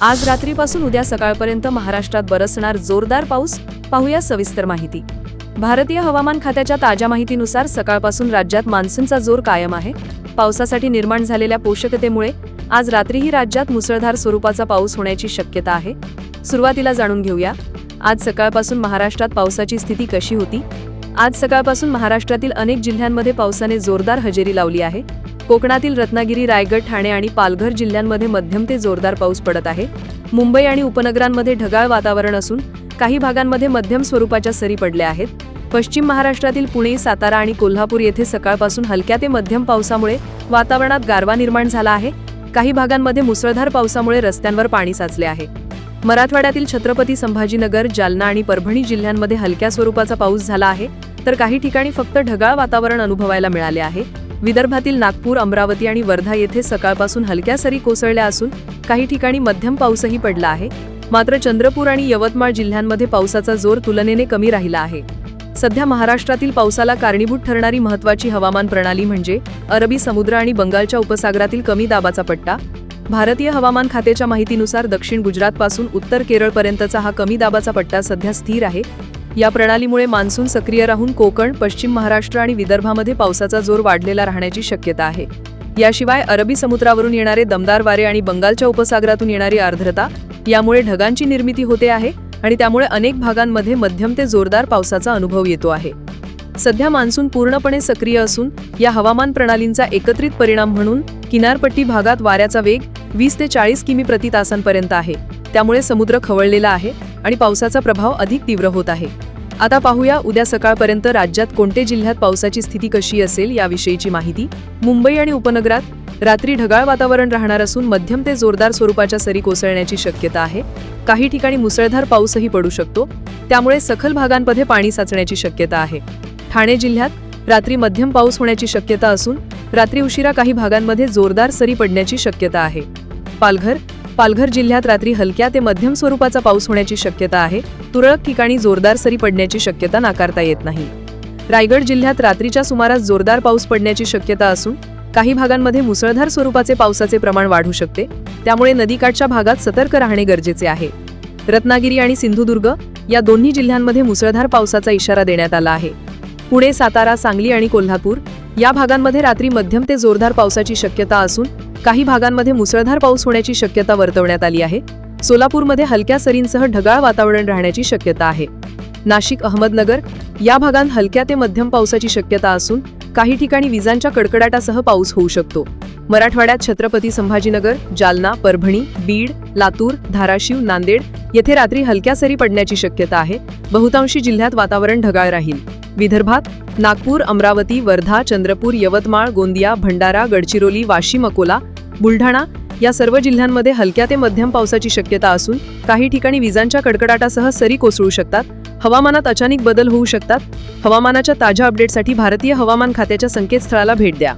आज रात्रीपासून उद्या सकाळपर्यंत महाराष्ट्रात बरसणार जोरदार पाऊस. पाहूया सविस्तर माहिती. भारतीय हवामान खात्याच्या ताज्या माहितीनुसार सकाळपासून राज्यात मान्सूनचा जोर कायम आहे. पावसासाठी निर्माण झालेल्या पोषकतेमुळे आज रात्रीही राज्यात मुसळधार स्वरूपाचा पाऊस होण्याची शक्यता आहे. सुरुवातीला जाणून घेऊया. आज सकाळपासून महाराष्ट्रात पावसाची स्थिती कशी होती? आज सकाळपासून महाराष्ट्रातील अनेक जिल्ह्यांमध्ये पावसाने जोरदार हजेरी लावली आहे. कोकणातील रत्नागिरी रायगड ठाणे आणि पालघर जिल्ह्यांमध्ये मध्यम ते जोरदार पाऊस पडत आहे. मुंबई आणि उपनगरांमध्ये ढगाळ वातावरण असून काही भागांमध्ये मध्यम स्वरूपाच्या सरी पडल्या आहेत. पश्चिम महाराष्ट्रातील पुणे सातारा आणि कोल्हापूर येथे सकाळपासून हलक्या ते मध्यम पावसामुळे वातावरणात गारवा निर्माण झाला आहे. काही भागांमध्ये मुसळधार पावसामुळे रस्त्यांवर पाणी साचले आहे. मराठवाड्यातील छत्रपती संभाजीनगर जालना आणि परभणी जिल्ह्यांमध्ये हलक्या स्वरूपाचा पाऊस झाला आहे. तर काही ठिकाणी फक्त ढगाळ वातावरण अनुभवायला मिळाले आहे. विदर्भातील नागपूर अमरावती आणि वर्धा येथे सकाळपासून हलक्या सरी कोसळल्या असून काही ठिकाणी मध्यम पाऊसही पडला आहे. मात्र चंद्रपूर आणि यवतमाळ जिल्ह्यांमध्ये पावसाचा जोर तुलनेने कमी राहिला आहे. सध्या महाराष्ट्रातील पावसाला कारणीभूत ठरणारी महत्वाची हवामान प्रणाली म्हणजे अरबी समुद्र आणि बंगालच्या उपसागरातील कमी दाबाचा पट्टा. भारतीय हवामान खात्याच्या माहितीनुसार दक्षिण गुजरातपासून उत्तर केरळपर्यंतचा हा कमी दाबाचा पट्टा सध्या स्थिर आहे. या प्रणालीमुळे मान्सून सक्रिय राहून कोकण पश्चिम महाराष्ट्र आणि विदर्भामध्ये पावसाचा जोर वाढलेला राहण्याची शक्यता आहे. याशिवाय अरबी समुद्रावरून येणारे दमदार वारे आणि बंगालच्या उपसागरातून येणारी आर्द्रता यामुळे ढगांची निर्मिती होते आहे आणि त्यामुळे अनेक भागांमध्ये मध्यम ते जोरदार पावसाचा अनुभव येतो आहे. सध्या मान्सून पूर्णपणे सक्रिय असून या हवामान प्रणालींचा एकत्रित परिणाम म्हणून किनारपट्टी भागात वाऱ्याचा वेग वीस ते चाळीस किमी प्रति तासांपर्यंत आहे. त्यामुळे समुद्र खवळलेला आहे आणि पावसाचा प्रभाव अधिक तीव्र होत आहे. आता पाहूया उद्या सकाळपर्यंत राज्यात कोणते जिल्ह्यात पावसाची स्थिती कशी असेल याविषयीची माहिती. मुंबई आणि उपनगरात रात्री ढगाळ वातावरण राहणार असून मध्यम ते जोरदार स्वरूपाच्या सरी कोसळण्याची शक्यता आहे. काही ठिकाणी मुसळधार पाऊसही पडू शकतो. त्यामुळे सखल भागांमध्ये पाणी साचण्याची शक्यता आहे. ठाणे जिल्ह्यात रात्री मध्यम पाऊस होण्याची शक्यता असून रात्री उशिरा काही भागांमध्ये जोरदार सरी पडण्याची शक्यता आहे. पालघर पालघर जिल्ह्यात रात्री हलक्या ते मध्यम स्वरूपाचा पाऊस होण्याची शक्यता आहे. तुरळक ठिकाणी जोरदार सरी पडण्याची शक्यता नाकारता येत नाही. रायगड जिल्ह्यात रात्रीच्या सुमारास जोरदार पाऊस पडण्याची शक्यता असून काही भागांमध्ये मुसळधार स्वरूपाचे पावसाचे प्रमाण वाढू शकते. त्यामुळे नदीकाठच्या भागात सतर्क राहणे गरजेचे आहे. रत्नागिरी आणि सिंधुदुर्ग या दोन्ही जिल्ह्यांमध्ये मुसळधार पावसाचा इशारा देण्यात आला आहे. पुणे सातारा सांगली आणि कोल्हापूर या भागांमध्ये रात्री मध्यम ते जोरदार पावसाची शक्यता असून काही भागांमध्ये मुसळधार पाऊस होण्याची शक्यता वर्तवण्यात आली आहे. सोलापूरमध्ये हलक्या सरींसह ढगाळ वातावरण राहण्याची शक्यता आहे. नाशिक अहमदनगर या भागात हलक्या ते मध्यम पावसाची शक्यता असून काही ठिकाणी विजांच्या कडकडाटासह पाऊस होऊ शकतो. मराठवाड्यात छत्रपती संभाजीनगर जालना परभणी बीड लातूर धाराशिव नांदेड येथे रात्री हलक्या सरी पडण्याची शक्यता आहे. बहुतांशी जिल्ह्यात वातावरण ढगाळ राहील. विदर्भात नागपूर अमरावती वर्धा चंद्रपूर यवतमाळ गोंदिया भंडारा गडचिरोली वाशिम अकोला बुलढाणा या सर्व जिल्ह्यांमध्ये हलक्या ते मध्यम पावसाची शक्यता असून काही ठिकाणी विजांच्या कडकडाटासह सरी कोसळू शकतात. हवामानात अचानक बदल होऊ शकतात. हवामानाच्या ताज्या अपडेटसाठी भारतीय हवामान खात्याच्या संकेतस्थळाला भेट द्या.